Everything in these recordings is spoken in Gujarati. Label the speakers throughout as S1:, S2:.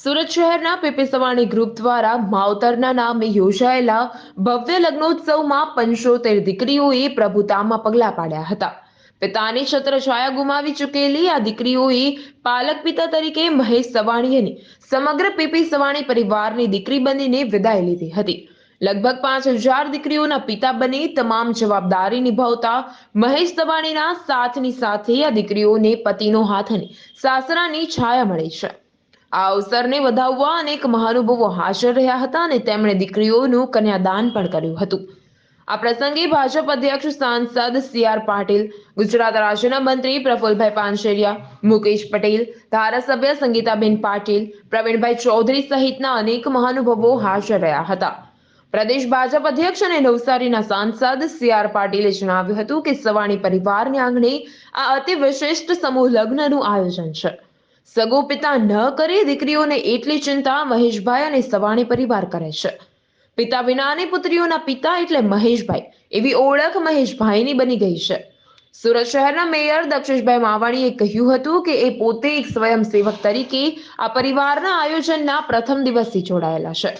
S1: સુરત શહેરના પીપી સવાણી ગ્રુપ દ્વારા માવતરના નામે યોજાયેલા ભવ્ય લગ્નોત્સવમાં પંચોતેર દીકરીઓએ પ્રભુતામાં પગલાં પાડ્યા હતા. પિતાની છત્રછાયા ગુમાવી ચૂકેલી આ દીકરીઓએ પાલક પિતા તરીકે મહેશ સવાણીએની સમગ્ર પીપી સવાણી પરિવારની દીકરી બનીને વિદાય લીધી હતી. લગભગ પાંચ હજાર દીકરીઓના પિતા બની તમામ જવાબદારી નિભાવતા મહેશ સવાણીના સાથની સાથે આ દીકરીઓને પતિનો હાથ અને સાસરાની છાયા મળી છે. આ અવસરને વધાવવા અનેક મહાનુભાવો હાજર રહ્યા હતા અને તેમણે દીકરીઓનું કન્યાદાન પણ કર્યું હતું. આ પ્રસંગે ભાજપ અધ્યક્ષ સાંસદ સી આર પાટીલ, ગુજરાત રાજ્યના મંત્રી પ્રફુલભાઈ પાનશેરિયા મુકેશ પટેલ, ધારાસભ્ય સંગીતાબેન પાટીલ, પ્રવીણભાઈ ચૌધરી સહિતના અનેક મહાનુભાવો હાજર રહ્યા હતા. પ્રદેશ ભાજપ અધ્યક્ષ અને નવસારીના સાંસદ સી આર પાટીલે જણાવ્યું હતું કે સવાણી પરિવારને આંગણે આ અતિ વિશિષ્ટ સમૂહ લગ્નનું આયોજન છે. સગો પિતા ન કરે દીકરીઓને એટલી ચિંતા મહેશભાઈ અને સવાણી પરિવાર કરે છે. પિતા વિનાની પુત્રીઓના પિતા એટલે મહેશભાઈ. એવી ઓળખ મહેશભાઈની બની ગઈ છે. સુરત શહેરના મેયર દક્ષેશભાઈ માવાણીએ કહ્યું હતું કે એ પોતે એક સ્વયંસેવક તરીકે આ પરિવારના આયોજનના પ્રથમ દિવસથી જોડાયેલા છે.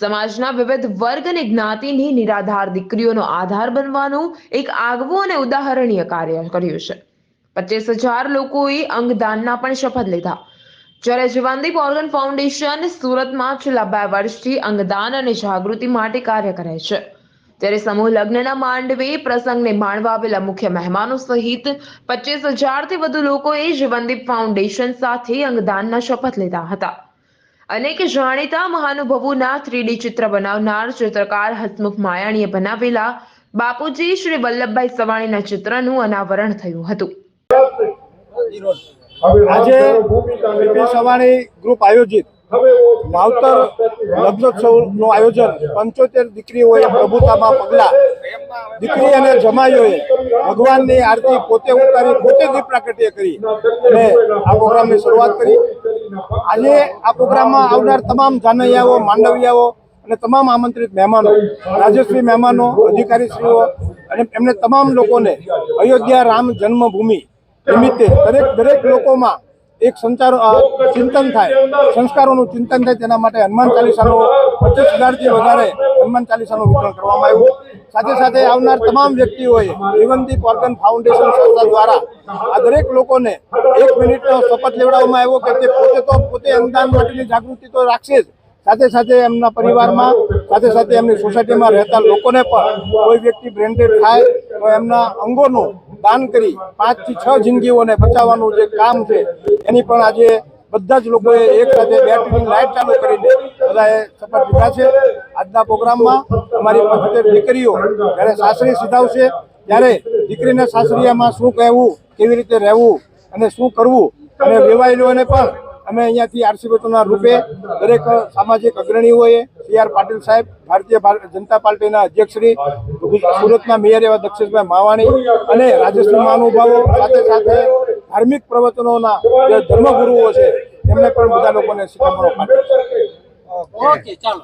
S1: સમાજના વિવિધ વર્ગ અને જ્ઞાતિની નિરાધાર દીકરીઓનો આધાર બનવાનું એક આગવું અને ઉદાહરણીય કાર્ય કર્યું છે. પચીસ હજાર લોકોએ અંગદાનના પણ શપથ લીધા. જ્યારે જીવનદીપ ઓર્ગન ફાઉન્ડેશન સુરતમાં છેલ્લા બે વર્ષથી અંગદાન અને જાગૃતિ માટે કાર્ય કરે છે. ત્યારે સમૂહ લગ્નના માંડવે પ્રસંગને માણવા આવેલા મુખ્ય મહેમાનો સહિત પચીસ હજારથી વધુ લોકોએ જીવનદીપ ફાઉન્ડેશન સાથે અંગદાનના શપથ લીધા હતા. અનેક જાણીતા મહાનુભવોના થ્રીડી ચિત્ર બનાવનાર ચિત્રકાર હસમુખ માયાણીએ બનાવેલા બાપુજી શ્રી વલ્લભભાઈ સવાણીના ચિત્રનું અનાવરણ થયું હતું.
S2: આજે પીપી સવાણી ગ્રુપ આયોજિત. માવતર લગ્નોત્સવનું આયોજન. પંચોતેર દીકરીઓએ પ્રભુતામાં પગલા. દીકરી અને જમાઈઓએ ભગવાનની આરતી પોતે ઉતારી પોતે દીપ પ્રાકટ્ય કરી અને આ પ્રોગ્રામની શરૂઆત કરી. આજે આ પ્રોગ્રામમાં આવનાર તમામ જાનૈયાઓ માંડવિયાઓ અને તમામ આમંત્રિત મહેમાનો રાજશ્રી મહેમાનો અધિકારીશ્રીઓ અને એમને તમામ લોકોને અયોધ્યા રામ જન્મભૂમિ નિમિત્તે દરેક દરેક લોકોમાં એક સંચાર ચિંતન થાય. સંસ્કારોનું ચિંતન થાય તેના માટે હનુમાન ચાલીસાનું પચીસ હજારથી વધારે હનુમાન ચાલીસાનું વિતરણ કરવામાં આવ્યું. સાથે સાથે આવનાર તમામ વ્યક્તિઓએ જીવનદીપ ઓર્ગન ફાઉન્ડેશન સંસ્થા દ્વારા આ દરેક લોકોને એક મિનિટનો શપથ લેવડાવવામાં આવ્યો કે તે પોતે તો પોતે અનુદાન માટેની જાગૃતિ તો રાખશે જ. સાથે સાથે એમના પરિવારમાં, સાથે સાથે એમની સોસાયટીમાં રહેતા લોકોને પણ કોઈ વ્યક્તિ બ્રેન્ડેડ થાય તો એમના અંગોનું દાન કરી પાંચથી છ જિંદગીઓને બચાવવાનું જે કામ છે, એની પણ આજે બધા જ લોકોએ એક સાથે બેટરીની લાઇટ ચાલુ કરીને બધાએ શપથ લીધા છે. આજના પ્રોગ્રામમાં અમારી પંચોતેર દીકરીઓ, જ્યારે સાસરી સીધાવશે, ત્યારે દીકરીને સાસરિયામાં શું કહેવું, કેવી રીતે રહેવું અને શું કરવું અને વિવાહિલોને પણ અમે અહીંયાથી આરસીબીના રૂપે દરેક સામાજિક અગ્રણીઓએ સી આર પાટીલ સાહેબ, ભારતીય ભાર- જનતા પાર્ટીના અધ્યક્ષશ્રી, સુરતના મેયર એવા દક્ષેશભાઈ માવાણી અને રાજશ્રી મહાનુભાવો સાથે સાથે ધાર્મિક પ્રવચનોના જે ધર્મગુરુઓ છે, એમને પણ બધા લોકોને શિખામણો પાઠવી
S3: ઓકે, ચાલો.